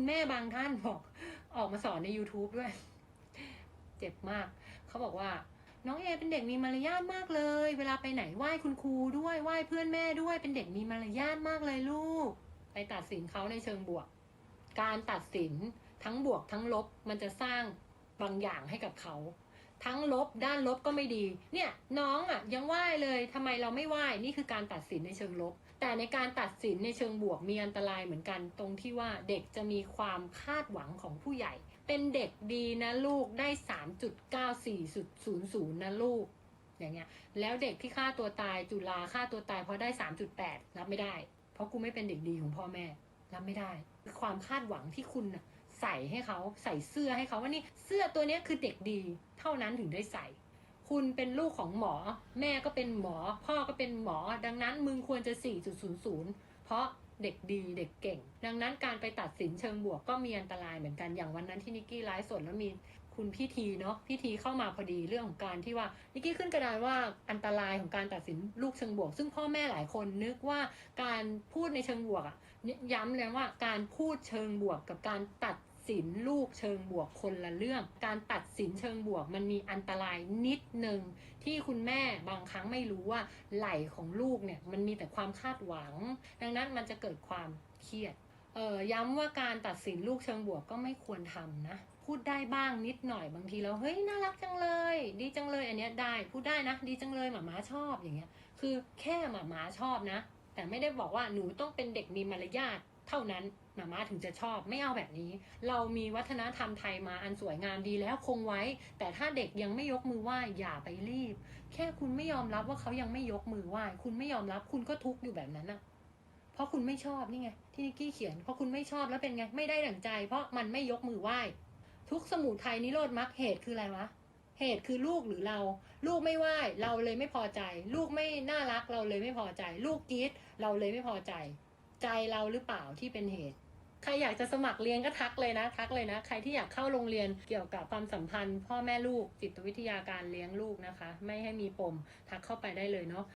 คุณแม่บางท่านบอก ออกมาสอนใน YouTube ด้วย เจ็บมาก เขาบอกว่า น้องเอเป็นเด็กมีมารยาทมากเลย เวลาไปไหนไหว้คุณครูด้วยไหว้เพื่อนแม่ด้วย เป็นเด็กมีมารยาทมากเลยลูก ไปตัดสินเขาในเชิงบวก การตัดสินทั้งบวกทั้งลบมันจะสร้างบางอย่างให้กับเขา ทั้งลบด้านลบก็ไม่ดี เนี่ยน้องอะยังไหว้เลยทำไมเราไม่ไหว้นี่คือการตัดสินในเชิงลบ แต่ในการตัดสินในเชิงบวกมีอันตรายเหมือนกันตรงที่ว่าเด็กจะมีความคาดหวังของผู้ใหญ่ เป็นเด็กดีนะลูกได้ 3.94.00นะลูกอย่างเงี้ยแล้วเด็กที่ฆ่าตัวตายจุฬาฆ่าตัวตายเพราะได้ 3.8 รับไม่ได้ เพราะกูไม่เป็นเด็กดีของพ่อแม่รับไม่ได้คือความคาดหวังที่คุณน่ะ ใส่ให้เขาใส่เสื้อให้เขาว่านี่เสื้อตัวนี้คือเด็กดีเท่านั้นถึงได้ใส่ คุณเป็นลูกของหมอ แม่ก็เป็นหมอ พ่อก็เป็นหมอ ดังนั้นมึงควรจะ 4.00 เพราะเด็กดีเด็กเก่ง ดังนั้นการไปตัดสินเชิงบวกก็มีอันตรายเหมือนกันอย่างวันนั้นที่นิกกี้ไลฟ์สดแล้วมีคุณพี่ทีเนาะพี่ทีเข้ามาพอดีเรื่องของการที่ว่านิกกี้ขึ้นกระดานว่าอันตรายของการตัดสินลูกเชิงบวก ซึ่งพ่อแม่หลายคนนึกว่าการพูดในเชิงบวกอะย้ำเลยว่าการพูดเชิงบวกกับการตัด สินลูกเชิงบวกคนละเรื่อง การตัดสินเชิงบวกมันมีอันตรายนิดหนึ่งที่คุณแม่บางครั้งไม่รู้ว่าไหลของลูกเนี่ยมันมีแต่ความคาดหวัง ดังนั้นมันจะเกิดความเครียดเอ่อย้ำว่าการตัดสินลูกเชิงบวกก็ไม่ควรทำนะ พูดได้บ้างนิดหน่อยบางทีเราเฮ้ยน่ารักจังเลย ดีจังเลยอันเนี้ยได้พูดได้นะ ดีจังเลยหมาม้าชอบอย่างเงี้ย คือแค่หมาม้าชอบนะ แต่ไม่ได้บอกว่าหนูต้องเป็นเด็กมีมารยาท เท่านั้นหมาม้าถึงจะชอบไม่เอาแบบนี้ เรามีวัฒนธรรมไทยมาอันสวยงามดีแล้วคงไว้ แต่ถ้าเด็กยังไม่ยกมือไหว้อย่าไปรีบ แค่คุณไม่ยอมรับว่าเขายังไม่ยกมือไหว้คุณไม่ยอมรับคุณก็ทุกข์อยู่แบบนั้นอะเพราะคุณไม่ชอบนี่ไงที่นิกกี้เขียนเพราะคุณไม่ชอบแล้วเป็นไงไม่ได้ดั่งใจ เพราะมันไม่ยกมือไหว้ทุกสมุทัยนิโรธมรรคเหตุคืออะไรวะเหตุคือลูกหรือเรา ลูกไม่ไหว้เราเลยไม่พอใจ ลูกไม่น่ารักเราเลยไม่พอใจ ลูกกรีดเราเลยไม่พอใจ ใจเราหรือเปล่าที่เป็นเหตุ ใครอยากจะสมัครเรียนก็ทักเลยนะ ทักเลยนะ ใครที่อยากเข้าโรงเรียนเกี่ยวกับความสัมพันธ์ พ่อแม่ลูกจิตวิทยาการเลี้ยงลูกนะคะ ไม่ให้มีปมทักเข้าไปได้เลยเนาะ